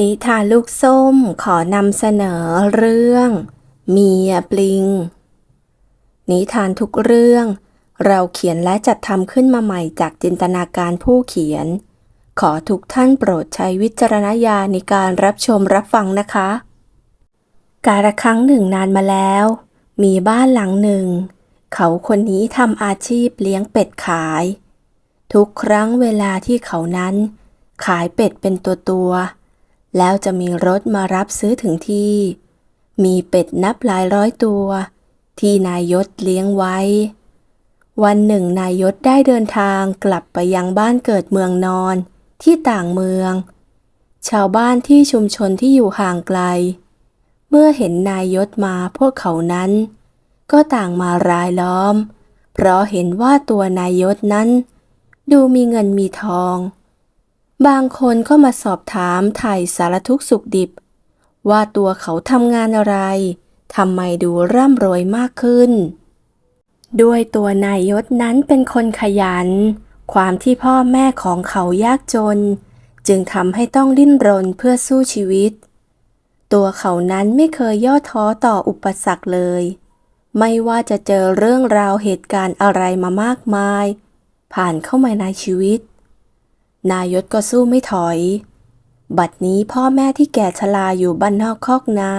นิทานลูกส้มขอนำเสนอเรื่อง เมียปลิง นิทานทุกเรื่อง เราเขียนและจัดทำขึ้นมาใหม่จากจินตนาการผู้เขียน ขอทุกท่านโปรดใช้วิจารณญาณในการรับชมรับฟังนะคะ กาละครั้งหนึ่งนานมาแล้ว มีบ้านหลังหนึ่ง เขาคนนี้ทำอาชีพเลี้ยงเป็ดขาย ทุกครั้งเวลาที่เขานั้น ขายเป็ดเป็นตัวตัวๆ แล้วจะมีรถมารับซื้อถึงที่ มีเป็ดนับหลายร้อยตัว ที่นายยศเลี้ยงไว้ วันหนึ่งนายยศได้เดินทางกลับไปยังบ้านเกิดเมืองนอนที่ต่างเมือง ชาวบ้านที่ชุมชนที่อยู่ห่างไกล เมื่อเห็นนายยศมาพวกเขานั้น ก็ต่างมารายล้อม เพราะเห็นว่าตัวนายยศนั้น ดูมีเงินมีทอง บางคนก็มาสอบถามไถ่สารทุกสุขดิบ ว่าตัวเขาทำงานอะไรทำไมดูร่ำรวยมากขึ้น ด้วยตัวนายยศนั้นเป็นคนขยัน ความที่พ่อแม่ของเขายากจน จึงทำให้ต้องดิ้นรนเพื่อสู้ชีวิต ตัวเขานั้นไม่เคยย่อท้อต่ออุปสรรคเลย ไม่ว่าจะเจอเรื่องราวเหตุการณ์อะไรมามากมาย ผ่านเข้ามาในชีวิต นายศก็สู้ไม่ถอย บัดนี้พ่อแม่ที่แก่ชราอยู่บ้านนอกคอกนา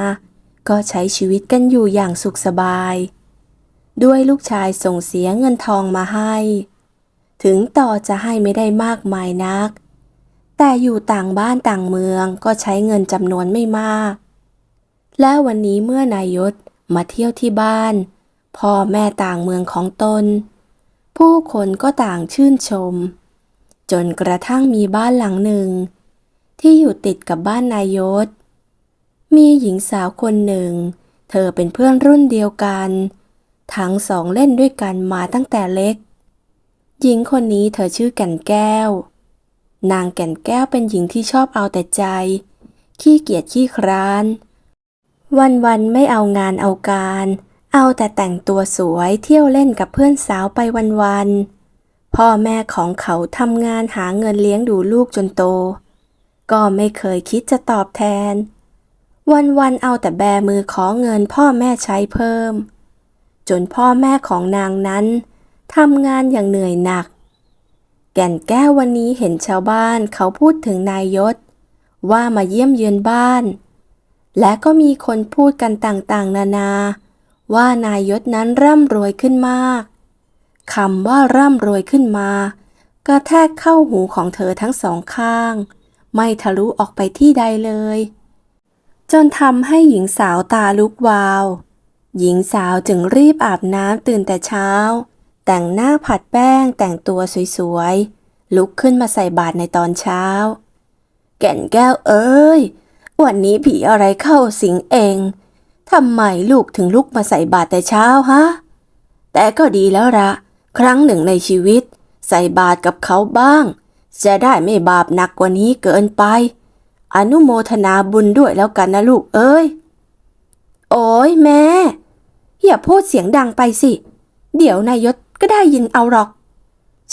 ก็ใช้ชีวิตกันอยู่อย่างสุขสบาย ด้วยลูกชายส่งเสียเงินทองมาให้ ถึงต่อจะให้ไม่ได้มากมายนัก แต่อยู่ต่างบ้านต่างเมืองก็ใช้เงินจำนวนไม่มาก และวันนี้เมื่อนายศมาเที่ยวที่บ้าน พ่อแม่ต่างเมืองของตน ผู้คนก็ต่างชื่นชม จนกระทั่งมีบ้านหลังหนึ่ง ที่อยู่ติดกับบ้านนายศ มีหญิงสาวคนหนึ่ง เธอเป็นเพื่อนรุ่นเดียวกัน ทั้งสองเล่นด้วยกันมาตั้งแต่เล็ก หญิงคนนี้เธอชื่อแก่นแก้ว นางแก่นแก้วเป็นหญิงที่ชอบเอาแต่ใจ ขี้เกียจขี้คร้าน วันๆไม่เอางานเอาการ เอาแต่แต่งตัวสวยเที่ยวเล่นกับเพื่อนสาวไปวันๆ พ่อแม่ของเขาทำงานหาเงินเลี้ยงดูลูกจนโต ก็ไม่เคยคิดจะตอบแทน วันๆเอาแต่แบมือขอเงินพ่อแม่ใช้เพิ่ม จนพ่อแม่ของนางนั้นทำงานอย่างเหนื่อยหนัก แก่นแก้ววันนี้เห็นชาวบ้านเขาพูดถึงนายยศ ว่ามาเยี่ยมเยือนบ้าน และก็มีคนพูดกันต่างๆ นานา ว่านายยศนั้นร่ำรวยขึ้นมาก คำว่าร่ำรวยขึ้นมา กระแทกเข้าหูของเธอทั้งสองข้าง ไม่ทะลุออกไปที่ใดเลย จนทำให้หญิงสาวตาลุกวาว หญิงสาวจึงรีบอาบน้ำตื่นแต่เช้า แต่งหน้าผัดแป้งแต่งตัวสวยๆ ลุกขึ้นมาใส่บาตรในตอนเช้า แก่นแก้วเอ้ย วันนี้ผีอะไรเข้าสิงเองทำไมลูกถึงลุกมาใส่บาตรแต่เช้าฮะ แต่ก็ดีแล้วละ ครั้งหนึ่งในชีวิต ใส่บาตรกับเขาบ้าง จะได้ไม่บาปหนักกว่านี้เกินไป อนุโมทนาบุญด้วยแล้วกันนะลูกเอ้ย โอ้ยแม่ อย่าพูดเสียงดังไปสิ เดี๋ยวนายยศก็ได้ยินเอาหรอก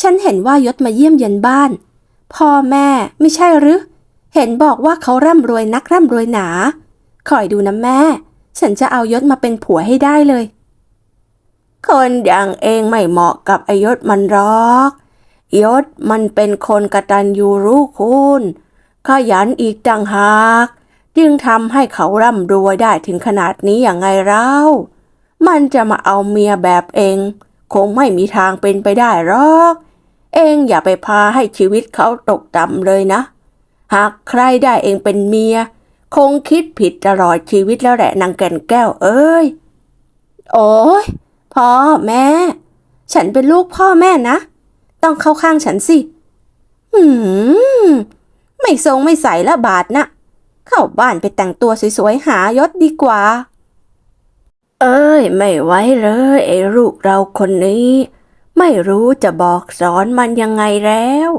ฉันเห็นว่ายศมาเยี่ยมเยียนบ้าน พ่อแม่ไม่ใช่หรือ เห็นบอกว่าเขาร่ำรวยนักร่ำรวยหนา คอยดูนะแม่ ฉันจะเอายศมาเป็นผัวให้ได้เลย คนอย่างเองไม่เหมาะกับอยศมันหรอก ยศมันเป็นคนกระตัญญูรู้คุณ ขยันอีกต่างหาก จึงทำให้เขาร่ำรวยได้ถึงขนาดนี้อย่างไงเล่า มันจะมาเอาเมียแบบเอง คงไม่มีทางเป็นไปได้หรอก เองอย่าไปพาให้ชีวิตเขาตกต่ำเลยนะ หากใครได้เองเป็นเมีย คงคิดผิดตลอดชีวิตแล้วแหละนางแก่นแก้วเอ้ย โอ้ย พ่อแม่ ฉันเป็นลูกพ่อแม่นะ ต้องเข้าข้างฉันสิ หืม ไม่ทรงไม่ใส่ละบาทนะ เข้าบ้านไปแต่งตัวสวยๆ หายศดีกว่า เอ้ย ไม่ไหวเลยไอ้ลูกเราคนนี้ ไม่รู้จะบอกสอนมันยังไงแล้ว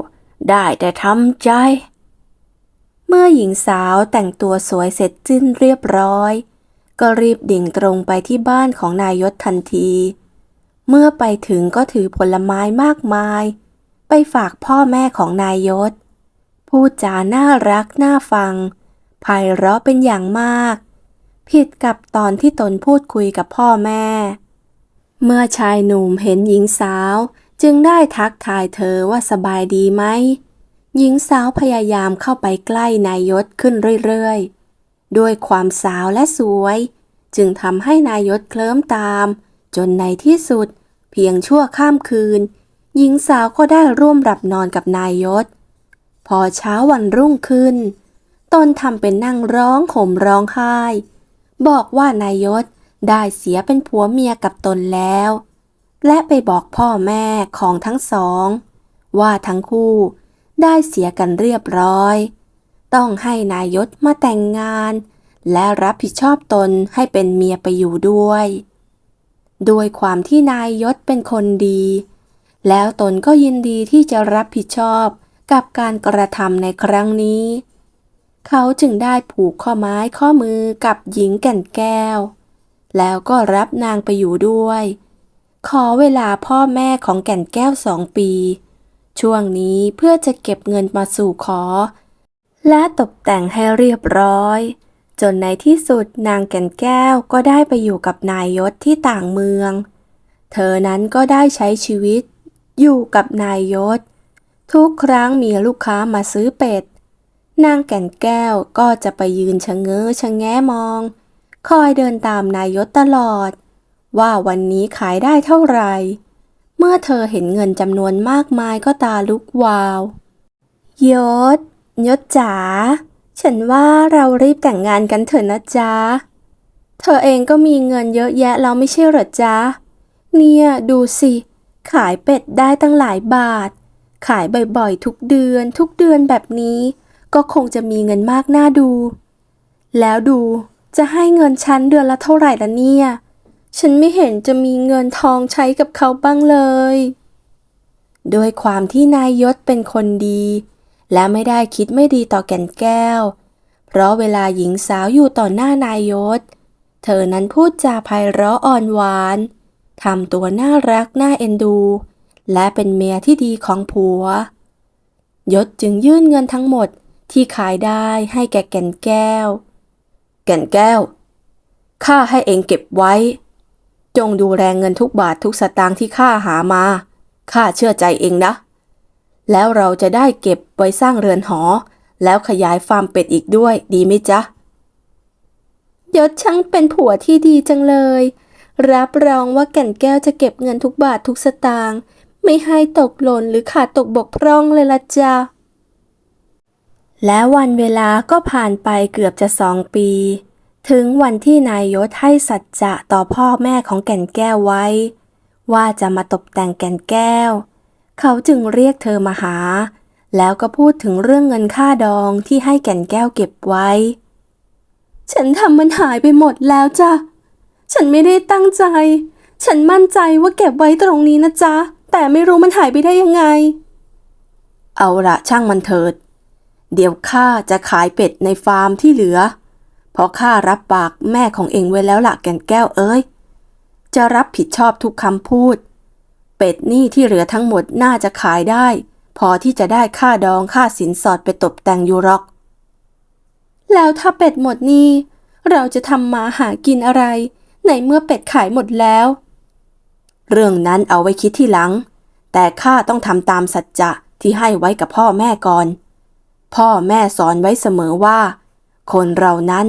ได้แต่ทำใจ เมื่อหญิงสาวแต่งตัวสวยเสร็จสิ้นเรียบร้อย ก็รีบดิ่งตรงไปที่บ้านของนายยศทันที เมื่อไปถึงก็ถือผลไม้มากมาย ไปฝากพ่อแม่ของนายยศ พูดจาน่ารักน่าฟังไพเราะเป็นอย่างมาก ผิดกับตอนที่ตนพูดคุยกับพ่อแม่ เมื่อชายหนุ่มเห็นหญิงสาว จึงได้ทักทายเธอว่าสบายดีไหม หญิงสาวพยายามเข้าไปใกล้นายยศขึ้นเรื่อยๆ ด้วยความสาวและสวย จึงทำให้นายยศเคลิ้มตาม จนในที่สุด เพียงชั่วข้ามคืน หญิงสาวก็ได้ร่วมหลับนอนกับนายยศพอเช้าวันรุ่งขึ้น ตนทำเป็นนั่งร้องห่มร้องไห้ บอกว่านายยศได้เสียเป็นผัวเมียกับตนแล้ว และไปบอกพ่อแม่ของทั้งสอง ว่าทั้งคู่ได้เสียกันเรียบร้อย ต้องให้นายศมาแต่งงาน และรับผิดชอบตนให้เป็นเมียไปอยู่ด้วย ด้วยความที่นายยศเป็นคนดี แล้วตนก็ยินดีที่จะรับผิดชอบกับการกระทำในครั้งนี้ เขาจึงได้ผูกข้อไม้ข้อมือกับหญิงแก่นแก้ว แล้วก็รับนางไปอยู่ด้วย ขอเวลาพ่อแม่ของแก่นแก้วสองปี ช่วงนี้เพื่อจะเก็บเงินมาสู่ขอ และตกแต่งให้เรียบร้อย จนในที่สุดนางแก่นแก้วก็ได้ไปอยู่กับนายยศที่ต่างเมือง เธอนั้นก็ได้ใช้ชีวิต อยู่กับนายยศ ทุกครั้งมีลูกค้ามาซื้อเป็ด นางแก่นแก้วก็จะไปยืนชะเง้อชะแง้มอง คอยเดินตามนายยศตลอด ว่าวันนี้ขายได้เท่าไหร่ เมื่อเธอเห็นเงินจำนวนมากมายก็ตาลุกวาว ยศ ยศจ๋า ฉันว่าเรารีบแต่งงานกันเถอะนะจ๊ะ เธอเองก็มีเงินเยอะแยะแล้วไม่ใช่เหรอจ๊ะ เนี่ยดูสิ ขายเป็ดได้ตั้งหลายบาท ขายบ่อยๆ ทุกเดือน ทุกเดือนแบบนี้ ก็คงจะมีเงินมากน่าดู แล้วดูจะให้เงินฉันเดือนละเท่าไหร่ละเนี่ย ฉันไม่เห็นจะมีเงินทองใช้กับเขาบ้างเลย ด้วยความที่นายยศเป็นคนดี และไม่ได้คิดไม่ดีต่อแก่นแก้ว เพราะเวลาหญิงสาวอยู่ต่อหน้านายยศ เธอนั้นพูดจาไพเราะอ่อนหวานทำตัวน่ารักน่าเอ็นดู และเป็นเมียที่ดีของผัว ยศจึงยื่นเงินทั้งหมดที่ขายได้ให้แก่แก่นแก้ว แก่นแก้ว ข้าให้เองเก็บไว้ จงดูแลเงินทุกบาททุกสตางค์ที่ข้าหามา ข้าเชื่อใจเองนะ แล้วเราจะได้เก็บไว้สร้างเรือนหอ แล้วขยายฟาร์มเป็ดอีกด้วย ดีไหมจ๊ะยศช่างเป็นผัวที่ดีจังเลย รับรองว่าแก่นแก้วจะเก็บเงินทุกบาททุกสตางค์ไม่ให้ตกหล่นหรือขาดตกบกพร่องเลยละจ้ะและวันเวลาก็ผ่านไปเกือบจะสองปี ถึงวันที่นายยศให้สัจจะต่อพ่อแม่ของแก่นแก้วไว้ ว่าจะมาตกแต่งแก่นแก้ว เขาจึงเรียกเธอมาหา แล้วก็พูดถึงเรื่องเงินค่าดองที่ให้แก่นแก้วเก็บไว้ ฉันทำมันหายไปหมดแล้วจ้ะ ฉันไม่ได้ตั้งใจ ฉันมั่นใจว่าเก็บไว้ตรงนี้นะจ๊ะ แต่ไม่รู้มันหายไปได้ยังไง เอาละช่างมันเถิด เดี๋ยวข้าจะขายเป็ดในฟาร์มที่เหลือ เพราะข้ารับปากแม่ของเองไว้แล้วละแก่นแก้วเอ้ย จะรับผิดชอบทุกคำพูด เป็ดนี่ที่เหลือทั้งหมดน่าจะขายได้ พอที่จะได้ค่าดองค่าสินสอดไปตกแต่งยูหรอก แล้วถ้าเป็ดหมดนี่เราจะทำมาหากินอะไร ในเมื่อเป็ดขายหมดแล้ว เรื่องนั้นเอาไว้คิดที่หลัง แต่ข้าต้องทำตามสัจจะที่ให้ไว้กับพ่อแม่ก่อน พ่อแม่สอนไว้เสมอว่า คนเรานั้น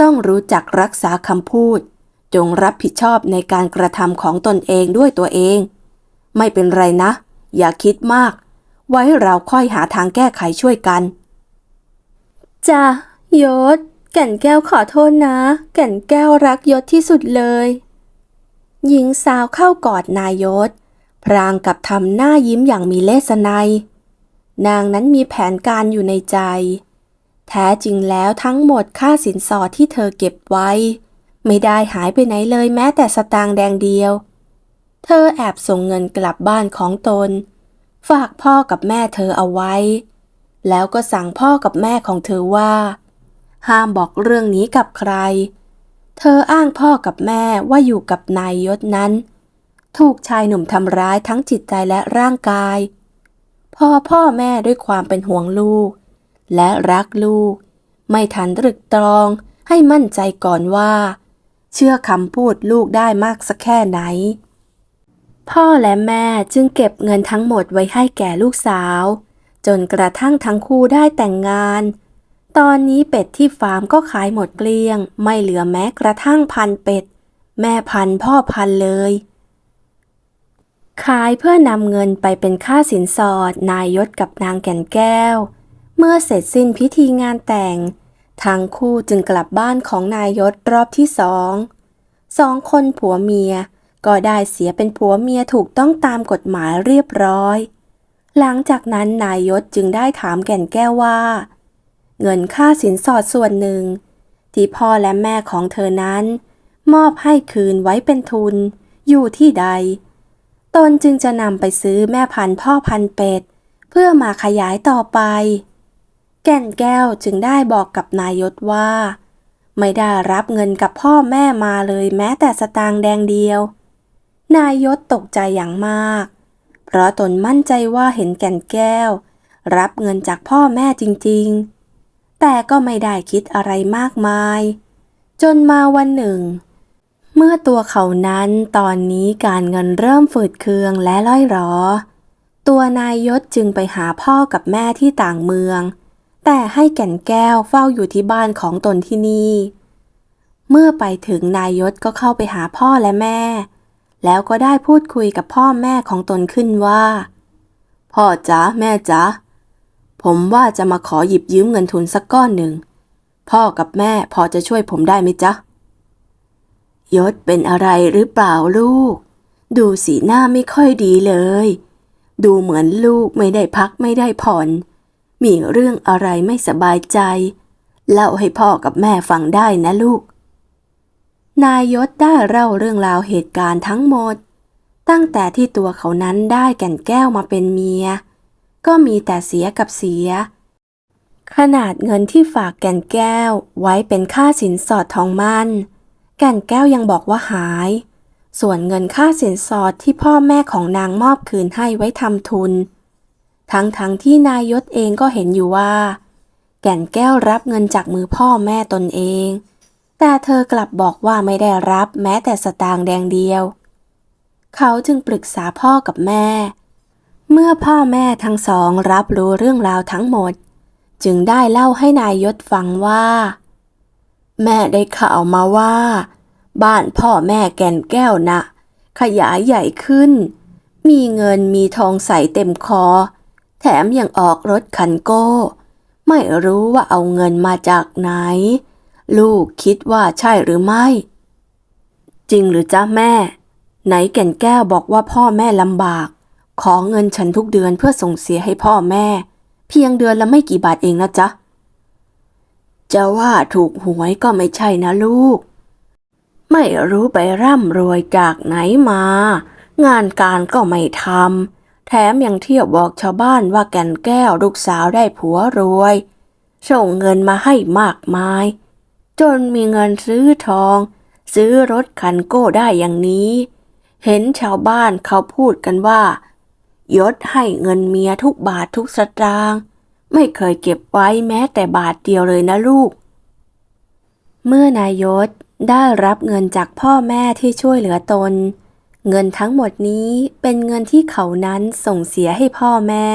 ต้องรู้จักรักษาคำพูด จงรับผิดชอบในการกระทำของตนเองด้วยตัวเอง ไม่เป็นไรนะ อย่าคิดมาก ไว้เราค่อยหาทางแก้ไขช่วยกันจ้ะยศ แก่นแก้วขอโทษนะ แก่นแก้วรักยศที่สุดเลย หญิงสาวเข้ากอดนายศ พรางกับทำหน้ายิ้มอย่างมีเลสนัย นางนั้นมีแผนการอยู่ในใจ แท้จริงแล้วทั้งหมดค่าสินสอดที่เธอเก็บไว้ ไม่ได้หายไปไหนเลยแม้แต่สตางค์แดงเดียว เธอแอบส่งเงินกลับบ้านของตน ฝากพ่อกับแม่เธอเอาไว้ แล้วก็สั่งพ่อกับแม่ของเธอว่า ห้ามบอกเรื่องนี้กับใคร เธออ้างพ่อกับแม่ว่าอยู่กับนายยศนั้น ถูกชายหนุ่มทำร้ายทั้งจิตใจและร่างกาย พอพ่อแม่ด้วยความเป็นห่วงลูก และรักลูก ไม่ทันตรึกตรองให้มั่นใจก่อนว่า เชื่อคำพูดลูกได้มากสักแค่ไหน พ่อและแม่จึงเก็บเงินทั้งหมดไว้ให้แก่ลูกสาว จนกระทั่งทั้งคู่ได้แต่งงาน ตอนนี้เป็ดที่ฟาร์มก็ขายหมดเกลี้ยง ไม่เหลือแม้กระทั่งพันเป็ด แม่พันพ่อพันเลย ขายเพื่อนำเงินไปเป็นค่าสินสอดนายยศกับนางแก่นแก้ว เมื่อเสร็จสิ้นพิธีงานแต่ง ทั้งคู่จึงกลับบ้านของนายยศรอบที่สองสองคนผัวเมีย ก็ได้เสียเป็นผัวเมียถูกต้องตามกฎหมายเรียบร้อย หลังจากนั้นนายยศจึงได้ถามแก่นแก้วว่า เงินค่าสินสอดส่วนหนึ่ง ที่พ่อและแม่ของเธอนั้น มอบให้คืนไว้เป็นทุน อยู่ที่ใด ตนจึงจะนำไปซื้อแม่พันธุ์พ่อพันธุ์เป็ด เพื่อมาขยายต่อไป แก่นแก้วจึงได้บอกกับนายศว่า ไม่ได้รับเงินกับพ่อแม่มาเลยแม้แต่สตางค์แดงเดียว นายยศตกใจอย่างมาก เพราะตนมั่นใจว่าเห็นแก่นแก้ว รับเงินจากพ่อแม่จริงๆ แต่ก็ไม่ได้คิดอะไรมากมาย จนมาวันหนึ่ง เมื่อตัวเขานั้นตอนนี้การเงินเริ่มฝืดเคืองและล่อยหรอ ตัวนายยศจึงไปหาพ่อกับแม่ที่ต่างเมือง แต่ให้แก่นแก้วเฝ้าอยู่ที่บ้านของตนที่นี่ เมื่อไปถึงนายยศก็เข้าไปหาพ่อและแม่ แล้วก็ได้พูดคุยกับพ่อแม่ของตนขึ้นว่า พ่อจ๊ะแม่จ๊ะผมว่าจะมาขอหยิบยืมเงินทุนสักก้อนหนึ่ง พ่อกับแม่พอจะช่วยผมได้ไหมจ๊ะ ยศเป็นอะไรหรือเปล่าลูก ดูสีหน้าไม่ค่อยดีเลย ดูเหมือนลูกไม่ได้พักไม่ได้ผ่อน มีเรื่องอะไรไม่สบายใจ เล่าให้พ่อกับแม่ฟังได้นะลูก นายยศได้เล่าเรื่องราวเหตุการณ์ทั้งหมด ตั้งแต่ที่ตัวเขานั้นได้แก่นแก้วมาเป็นเมีย ก็มีแต่เสียกับเสีย ขนาดเงินที่ฝากแก่นแก้วไว้เป็นค่าสินสอดทองมั่น แก่นแก้วยังบอกว่าหาย ส่วนเงินค่าสินสอดที่พ่อแม่ของนางมอบคืนให้ไว้ทำทุน ทั้งๆทที่นายยศเองก็เห็นอยู่ว่า แก่นแก้วรับเงินจากมือพ่อแม่ตนเอง แต่เธอกลับบอกว่าไม่ได้รับแม้แต่สตางค์แดงเดียว เขาจึงปรึกษาพ่อกับแม่ เมื่อพ่อแม่ทั้งสองรับรู้เรื่องราวทั้งหมด จึงได้เล่าให้นายยศฟังว่า แม่ได้ข่าวมาว่า บ้านพ่อแม่แก่นแก้วนะขยายใหญ่ขึ้น มีเงินมีทองใส่เต็มคอ แถมยังออกรถคันโก้ ไม่รู้ว่าเอาเงินมาจากไหน ลูกคิดว่าใช่หรือไม่ จริงหรือจ๊ะแม่ ไหนแก่นแก้วบอกว่าพ่อแม่ลำบาก ขอเงินฉันทุกเดือนเพื่อส่งเสียให้พ่อแม่ เพียงเดือนละไม่กี่บาทเองนะจ๊ะ จะว่าถูกหวยก็ไม่ใช่นะลูก ไม่รู้ไปร่ำรวยจากไหนมา งานการก็ไม่ทำแถมยังเที่ยวบอกชาวบ้านว่าแก่นแก้วลูกสาวได้ผัวรวย ส่งเงินมาให้มากมาย จนมีเงินซื้อทอง ซื้อรถคันโก้ได้อย่างนี้ เห็นชาวบ้านเขาพูดกันว่า ยศให้เงินเมียทุกบาททุกสตางค์ไม่เคยเก็บไว้แม้แต่บาทเดียวเลยนะลูก เมื่อนายยศได้รับเงินจากพ่อแม่ที่ช่วยเหลือตน เงินทั้งหมดนี้เป็นเงินที่เขานั้นส่งเสียให้พ่อแม่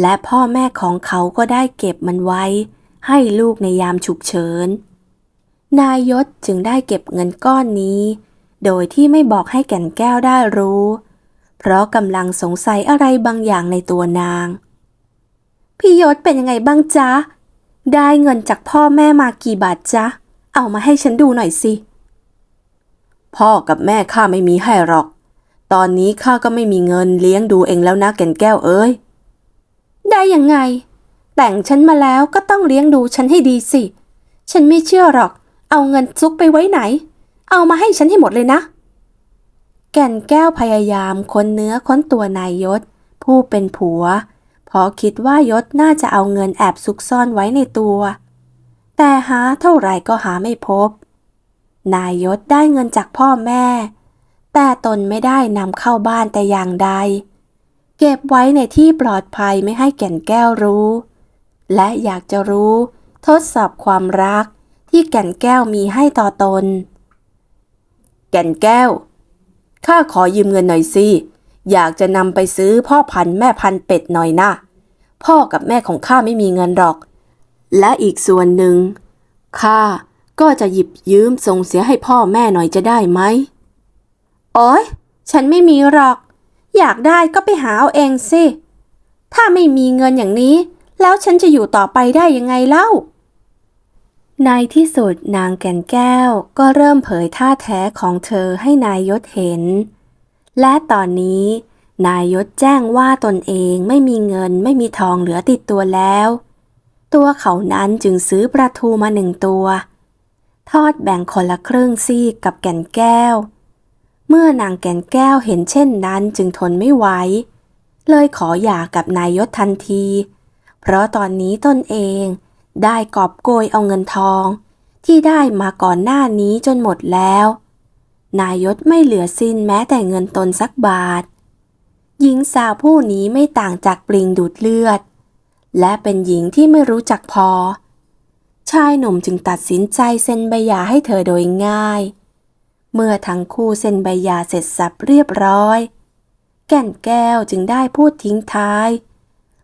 และพ่อแม่ของเขาก็ได้เก็บมันไว้ ให้ลูกในยามฉุกเฉิน นายยศจึงได้เก็บเงินก้อนนี้ โดยที่ไม่บอกให้แก่นแก้วได้รู้ เพราะกำลังสงสัยอะไรบางอย่างในตัวนาง พี่ยศเป็นยังไงบ้างจ๊ะ ได้เงินจากพ่อแม่มากี่บาทจ๊ะ เอามาให้ฉันดูหน่อยสิ พ่อกับแม่ข้าไม่มีให้หรอก ตอนนี้ข้าก็ไม่มีเงินเลี้ยงดูเองแล้วนะแก่นแก้วเอ้ย ได้ยังไง แต่งฉันมาแล้วก็ต้องเลี้ยงดูฉันให้ดีสิ ฉันไม่เชื่อหรอก เอาเงินซุกไปไว้ไหน เอามาให้ฉันให้หมดเลยนะ แก่นแก้วพยายามค้นเนื้อค้นตัวนายยศ ผู้เป็นผัว เพราะคิดว่ายศน่าจะเอาเงินแอบซุกซ่อนไว้ในตัว แต่หาเท่าไหร่ก็หาไม่พบ นายยศได้เงินจากพ่อแม่ แต่ตนไม่ได้นำเข้าบ้านแต่อย่างใด เก็บไว้ในที่ปลอดภัยไม่ให้แก่นแก้วรู้ และอยากจะรู้ ทดสอบความรัก ที่แก่นแก้วมีให้ต่อตน แก่นแก้ว ข้าขอยืมเงินหน่อยสิ อยากจะนำไปซื้อพ่อพันธุ์แม่พันธุ์เป็ดหน่อยนะ พ่อกับแม่ของข้าไม่มีเงินหรอก และอีกส่วนหนึ่งข้าก็จะหยิบยืมส่งเสียให้พ่อแม่หน่อยจะได้ไหมโอ้ยฉันไม่มีหรอก อยากได้ก็ไปหาเอาเองสิ ถ้าไม่มีเงินอย่างนี้ แล้วฉันจะอยู่ต่อไปได้ยังไงเล่า ในที่สุดนางแก่นแก้วก็เริ่มเผยท่าแท้ของเธอให้นายยศเห็น และตอนนี้ นายยศแจ้งว่าตนเองไม่มีเงินไม่มีทองเหลือติดตัวแล้ว ตัวเขานั้นจึงซื้อปลาทูมาหนึ่งตัว ทอดแบ่งคนละครึ่งซีกกับแก่นแก้ว เมื่อนางแก่นแก้วเห็นเช่นนั้นจึงทนไม่ไหว เลยขอหย่ากับนายยศทันที เพราะตอนนี้ตนเอง ได้กอบโกยเอาเงินทอง ที่ได้มาก่อนหน้านี้จนหมดแล้ว นายศไม่เหลือสิ้นแม้แต่เงินตนสักบาท หญิงสาวผู้นี้ไม่ต่างจากปลิงดูดเลือด และเป็นหญิงที่ไม่รู้จักพอ ชายหนุ่มจึงตัดสินใจเซ็นใบหย่าให้เธอโดยง่าย เมื่อทั้งคู่เซ็นใบหย่าเสร็จสับเรียบร้อย แก่นแก้วจึงได้พูดทิ้งท้าย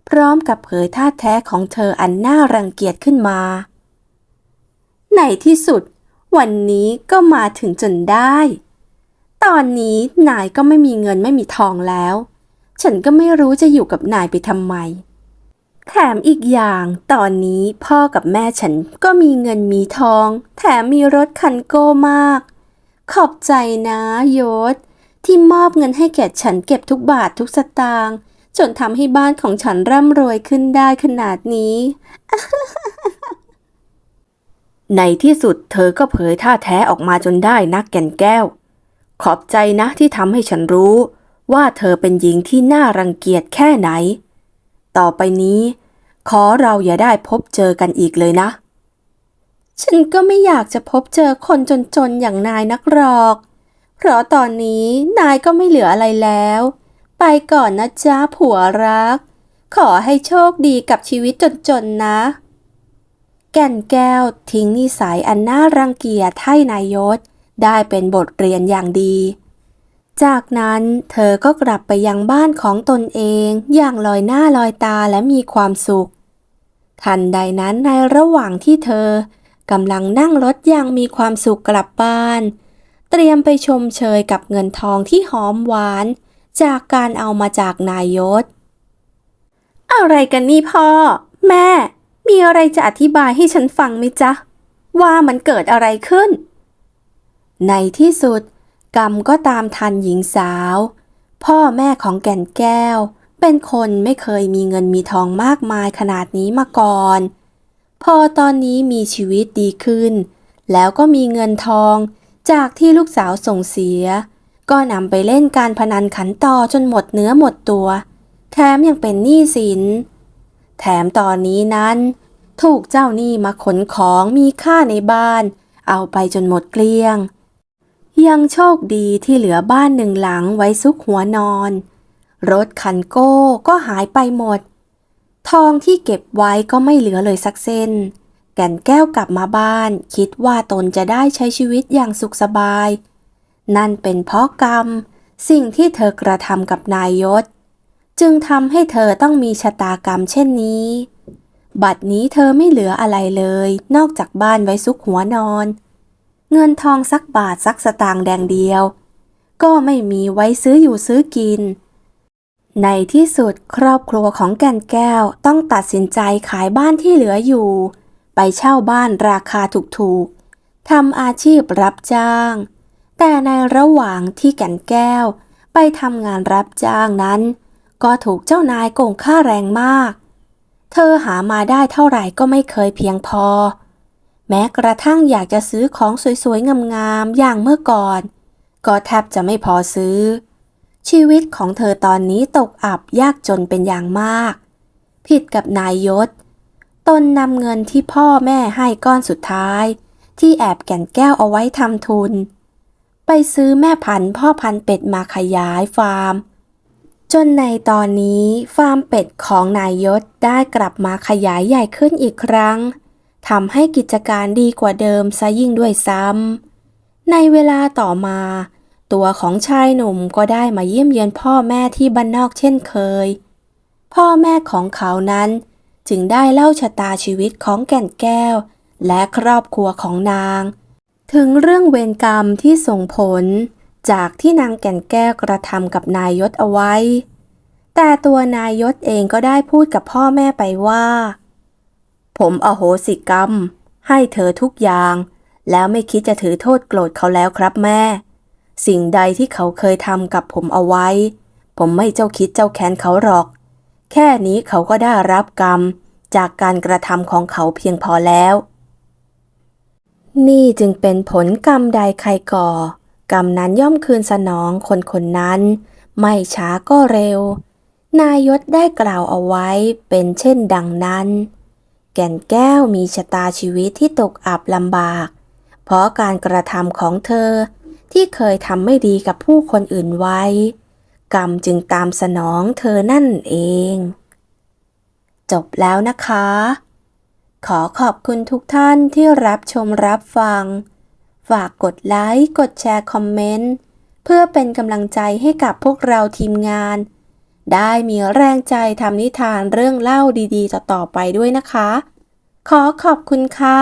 พร้อมกับเผยท่าแท้ของเธออันน่ารังเกียจขึ้นมา ในที่สุด วันนี้ก็มาถึงจนได้ ตอนนี้นายก็ไม่มีเงินไม่มีทองแล้ว ฉันก็ไม่รู้จะอยู่กับนายไปทำไม แถมอีกอย่างตอนนี้พ่อกับแม่ฉันก็มีเงินมีทอง แถมมีรถคันโก้มาก ขอบใจนะยศที่มอบเงินให้แก่ฉันเก็บทุกบาททุกสตางค์ จนทำให้บ้านของฉันร่ำรวยขึ้นได้ขนาดนี้ ในที่สุดเธอก็เผยท่าแท้ออกมาจนได้นักแก่นแก้ว ขอบใจนะที่ทำให้ฉันรู้ ว่าเธอเป็นหญิงที่น่ารังเกียจแค่ไหน ต่อไปนี้ ขอเราอย่าได้พบเจอกันอีกเลยนะ ฉันก็ไม่อยากจะพบเจอคนจนๆอย่างนายนักหรอก เพราะตอนนี้นายก็ไม่เหลืออะไรแล้ว ไปก่อนนะจ๊ะผัวรัก ขอให้โชคดีกับชีวิตจนๆนะ แก่นแก้วทิ้งนิสัยอันน่ารังเกียจให้นายยศ ได้เป็นบทเรียนอย่างดี จากนั้นเธอก็กลับไปยังบ้านของตนเองอย่างลอยหน้าลอยตาและมีความสุข ทันใดนั้นในระหว่างที่เธอกำลังนั่งรถอย่างมีความสุขกลับบ้าน เตรียมไปชมเชยกับเงินทองที่หอมหวาน จากการเอามาจากนายยศ อะไรกันนี่พ่อ แม่ มีอะไรจะอธิบายให้ฉันฟังไหมจ๊ะ ว่ามันเกิดอะไรขึ้น ในที่สุด กรรมก็ตามทันหญิงสาว พ่อแม่ของแก่นแก้ว เป็นคนไม่เคยมีเงินมีทองมากมายขนาดนี้มาก่อน พอตอนนี้มีชีวิตดีขึ้น แล้วก็มีเงินทองจากที่ลูกสาวส่งเสีย ก็นำไปเล่นการพนันขันต่อจนหมดเนื้อหมดตัว แถมยังเป็นหนี้สิน แถมตอนนี้นั้น ถูกเจ้าหนี้มาขนของมีค่าในบ้าน เอาไปจนหมดเกลี้ยง ยังโชคดีที่เหลือบ้านหนึ่งหลังไว้ซุกหัวนอน รถคันโก้ก็หายไปหมด ทองที่เก็บไว้ก็ไม่เหลือเลยสักเส้น แก่นแก้วกลับมาบ้าน คิดว่าตนจะได้ใช้ชีวิตอย่างสุขสบาย นั่นเป็นเพราะกรรม สิ่งที่เธอกระทำกับนายยศ จึงทำให้เธอต้องมีชะตากรรมเช่นนี้ บัดนี้เธอไม่เหลืออะไรเลย นอกจากบ้านไว้ซุกหัวนอน เงินทองสักบาทสักสตางค์แดงเดียว ก็ไม่มีไว้ซื้ออยู่ซื้อกิน ในที่สุดครอบครัวของแก่นแก้วต้องตัดสินใจขายบ้านที่เหลืออยู่ ไปเช่าบ้านราคาถูกๆทำอาชีพรับจ้าง แต่ในระหว่างที่แก่นแก้ว ไปทำงานรับจ้างนั้น ก็ถูกเจ้านายโกงค่าแรงมาก เธอหามาได้เท่าไหร่ก็ไม่เคยเพียงพอ แม้กระทั่งอยากจะซื้อของสวยๆ งามๆ อย่างเมื่อก่อน ก็แทบจะไม่พอซื้อ ชีวิตของเธอตอนนี้ตกอับยากจนเป็นอย่างมาก ผิดกับนายยศ ตนนำเงินที่พ่อแม่ให้ก้อนสุดท้าย ที่แอบแก่นแก้วเอาไว้ทำทุน ไปซื้อแม่พันธุ์พ่อพันธุ์เป็ดมาขยายฟาร์ม จนในตอนนี้ฟาร์มเป็ดของนายยศได้กลับมาขยายใหญ่ขึ้นอีกครั้งทำให้กิจการดีกว่าเดิมซะยิ่งด้วยซ้ำ ในเวลาต่อมา ตัวของชายหนุ่มก็ได้มาเยี่ยมเยียนพ่อแม่ที่บ้านนอกเช่นเคย พ่อแม่ของเขานั้นจึงได้เล่าชะตาชีวิตของแก่นแก้ว และครอบครัวของนาง ถึงเรื่องเวรกรรมที่ส่งผลจากที่นางแก่นแก้วกระทำกับนายยศเอาไว้ แต่ตัวนายยศเองก็ได้พูดกับพ่อแม่ไปว่า ผมอโหสิกรรม ให้เธอทุกอย่าง แล้วไม่คิดจะถือโทษโกรธเขาแล้วครับแม่ สิ่งใดที่เขาเคยทำกับผมเอาไว้ ผมไม่เจ้าคิดเจ้าแค้นเขาหรอก แค่นี้เขาก็ได้รับกรรม จากการกระทำของเขาเพียงพอแล้ว นี่จึงเป็นผลกรรมใดใครก่อ กรรมนั้นย่อมคืนสนองคนคนนั้น ไม่ช้าก็เร็ว นายศได้กล่าวเอาไว้เป็นเช่นดังนั้น แก่นแก้วมีชะตาชีวิตที่ตกอับลำบาก เพราะการกระทำของเธอที่เคยทำไม่ดีกับผู้คนอื่นไว้ กรรมจึงตามสนองเธอนั่นเอง จบแล้วนะคะ ขอขอบคุณทุกท่านที่รับชมรับฟัง ฝากกดไลค์ กดแชร์คอมเมนต์ เพื่อเป็นกำลังใจให้กับพวกเราทีมงาน ได้มีแรงใจทำนิทานเรื่องเล่าดีๆ ต่อๆไปด้วยนะคะ ขอขอบคุณค่ะ